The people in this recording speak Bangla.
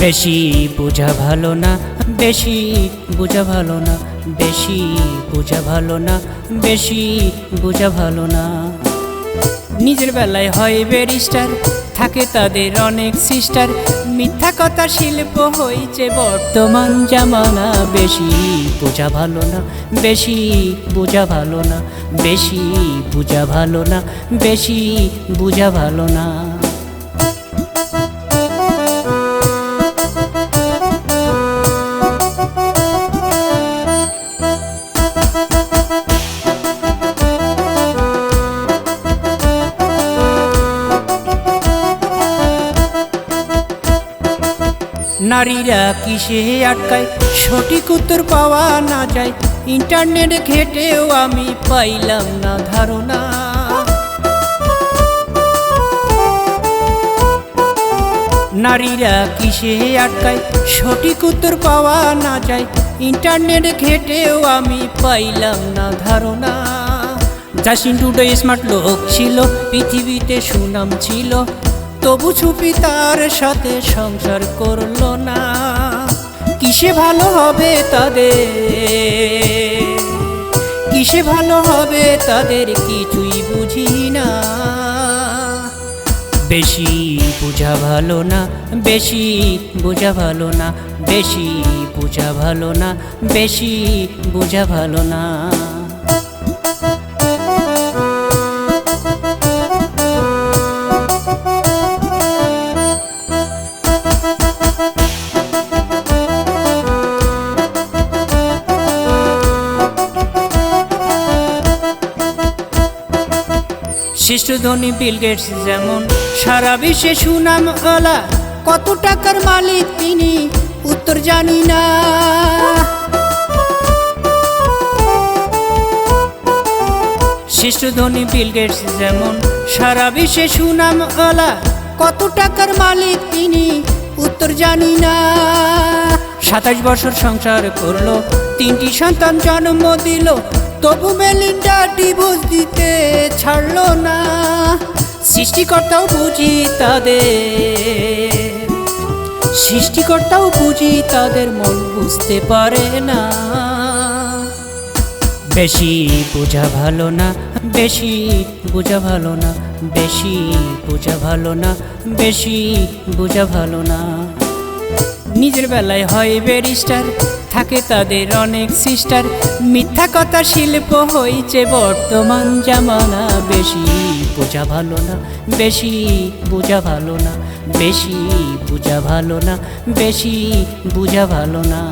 বেশি বোঝা ভালো না, বেশি বোঝা ভালো না, বেশি বোঝা ভালো না, বেশি বোঝা ভালো না। নিজের বেলায় হয় ব্যারিস্টার, থাকে তাদের অনেক সিস্টার। মিথ্যা কথা শিল্প হয়েছে বর্তমান জামানা, বেশি বোঝা ভালো না, বেশি বোঝা ভালো না, বেশি বোঝা ভালো না, বেশি বোঝা ভালো না। নারীরা কিসে আটকায়? সঠিক উত্তর পাওয়া না যায়। ইন্টারনেট ঘেটেও আমি পাইলাম না ধারণা। নারীরা কিসে আটকায়? সঠিক উত্তর পাওয়া না যায়। ইন্টারনেট ঘেটেও আমি পাইলাম না ধারণা। জাসিন টুডো স্মার্ট লোক ছিল, পৃথিবীতে সুনাম ছিল। তবু ছুপি তার সাথে সংসার করল না। কিসে ভালো হবে তাদের? কিসে ভালো হবে তাদের কিছুই বুঝি না। বেশি বোঝা ভালো না, বেশি বোঝা ভালো না, বেশি বোঝা ভালো না, বেশি বোঝা ভালো না। শিষ্ট ধনী বিল গেটস যেমন, সারা বিশ্বে সুনাম ওলা কত টাকার মালিক তিনি, উত্তর জানি না। শিষ্ট ধনী বিল গেটস যেমন, সারা বিশ্বে সুনাম ওলা কত টাকার মালিক তিনি, উত্তর জানি না। সাতাশ বছর সংসার করল, তিনটি সন্তান জন্ম দিল তবু মেলিন্ডা ডিভোর্স দিতে ছাড়লো না। সৃষ্টিকর্তাও বুঝি তাদের। সৃষ্টিকর্তাও বুঝি তাদের মন বুঝতে পারে না। বেশি বোঝা ভালো না, বেশি বোঝা ভালো না, বেশি বোঝা ভালো না, বেশি বোঝা ভালো না। নিজের বেলায় হয় ব্যারিস্টার থাকে তাদের অনেক সিস্টার মিথ্যা কথা শিল্প হয়েছে বর্তমান জামানা। বেশি বোঝা ভালো না, বেশি বোঝা ভালো না, বেশি বোঝা ভালো না, বেশি বোঝা ভালো না।